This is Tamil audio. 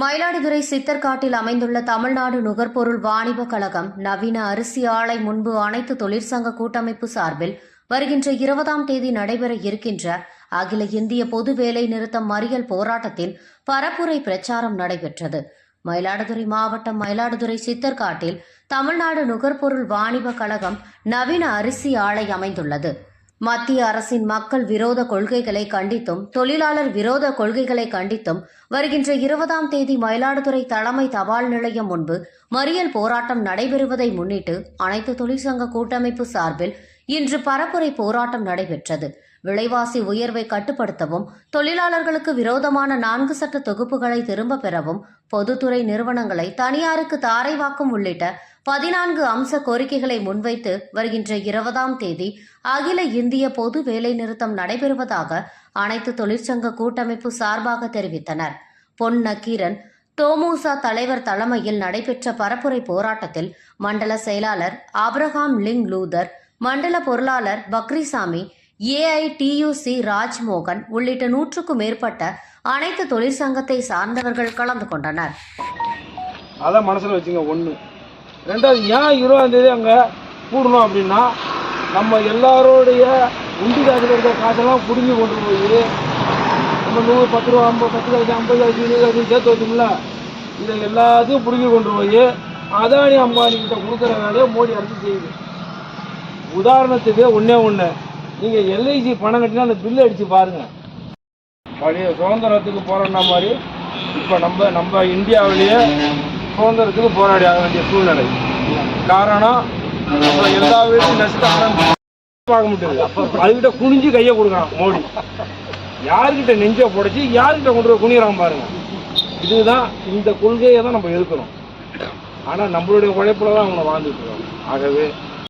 மயிலாடுதுறை சித்தர்காட்டில் அமைந்துள்ள தமிழ்நாடு நுகர்பொருள் வாணிப கழகம் நவீன அரிசி ஆலை முன்பு அனைத்து தொழிற்சங்க கூட்டமைப்பு சார்பில் வருகின்ற இருபதாம் தேதி நடைபெற இருக்கின்ற அகில இந்திய பொது வேலை நிறுத்தம் மறியல் போராட்டத்தில் பரப்புரை பிரச்சாரம் நடைபெற்றது. மயிலாடுதுறை மாவட்டம் மயிலாடுதுறை சித்தர்காட்டில் தமிழ்நாடு நுகர்பொருள் வாணிப கழகம் நவீன அரிசி ஆலை அமைந்துள்ளது. மத்திய அரசின் மக்கள் விரோத கொள்கைகளை கண்டித்தும் தொழிலாளர் விரோத கொள்கைகளை கண்டித்தும் வருகின்ற இருபதாம் தேதி மயிலாடுதுறை தலைமை தபால் நிலையம் முன்பு மறியல் போராட்டம் நடைபெறுவதை முன்னிட்டு அனைத்து தொழிற்சங்க கூட்டமைப்பு சார்பில் இன்று பரப்புரை போராட்டம் நடைபெற்றது. விலைவாசி உயர்வை கட்டுப்படுத்தவும் தொழிலாளர்களுக்கு விரோதமான நான்கு சட்ட தொகுப்புகளை திரும்ப பெறவும் பொதுத்துறை நிறுவனங்களை தனியாருக்கு தாரைவாக்கும் உள்ளிட்ட பதினான்கு அம்ச கோரிக்கைகளை முன்வைத்து வருகின்ற இருபதாம் தேதி அகில இந்திய பொது வேலைநிறுத்தம் நடைபெறுவதாக அனைத்து தொழிற்சங்க கூட்டமைப்பு சார்பாக தெரிவித்தனர். பொன் நக்கீரன் தோமுசா தலைவர் தலைமையில் நடைபெற்ற பரப்புரை போராட்டத்தில் மண்டல செயலாளர் ஆப்ரஹாம் லிங் லூதர் மண்டல பொருளாளர் பக்ரிசாமி ஏஐடியூசி ராஜ்மோகன் உள்ளிட்ட நூற்றுக்கும் மேற்பட்ட அனைத்து தொழிற்சங்கத்தை சார்ந்தவர்கள் கலந்து கொண்டனர். அதை மனசில் வச்சுங்க ஒன்று ரெண்டாவது ஏன் இருபதாம் தேதி அங்கே கூடணும் அப்படின்னா நம்ம எல்லாரோடைய உண்டி காசில் இருக்கிற காசெல்லாம் பிடுங்கி கொண்டு போய் நம்ம நூறு பத்து ரூபா ஐம்பது பத்து காசு ஐம்பது காசு இருபது காசு சேர்த்து வச்சோம்ல இதை எல்லாத்தையும் பிடுங்கி கொண்டு போய் அதானி அம்பானி கிட்ட கொடுக்குற வேலையை மோடி அரசு செய்யுது. உதாரணத்துக்கு ஒன்றே ஒன்று நீங்கள் எல்ஐசி பணம் கட்டினா அந்த பில்லு அடித்து பாருங்கள் பழைய சுதந்திரத்துக்கு போராடின மாதிரி இப்போ நம்ம நம்ம இந்தியாவிலேயே சுதந்திரத்துக்கு போராடி ஆக வேண்டிய சூழ்நிலை. காரணம் நம்ம எல்லா வீட்டையும் நசுக்க பார்க்க முடியாது. அதுகிட்ட குனிஞ்சு கையை கொடுக்குறான் மோடி. யார்கிட்ட நெஞ்சை புடைச்சி யார்கிட்ட கொண்டு போய் குனிகிறான் பாருங்க. இதுதான் இந்த கொள்கையை தான் நம்ம எதிர்க்கிறோம் ஆனால் நம்மளுடைய உழைப்புல தான் அவங்க வாழ்ந்துட்டு இருக்கோம். ஆகவே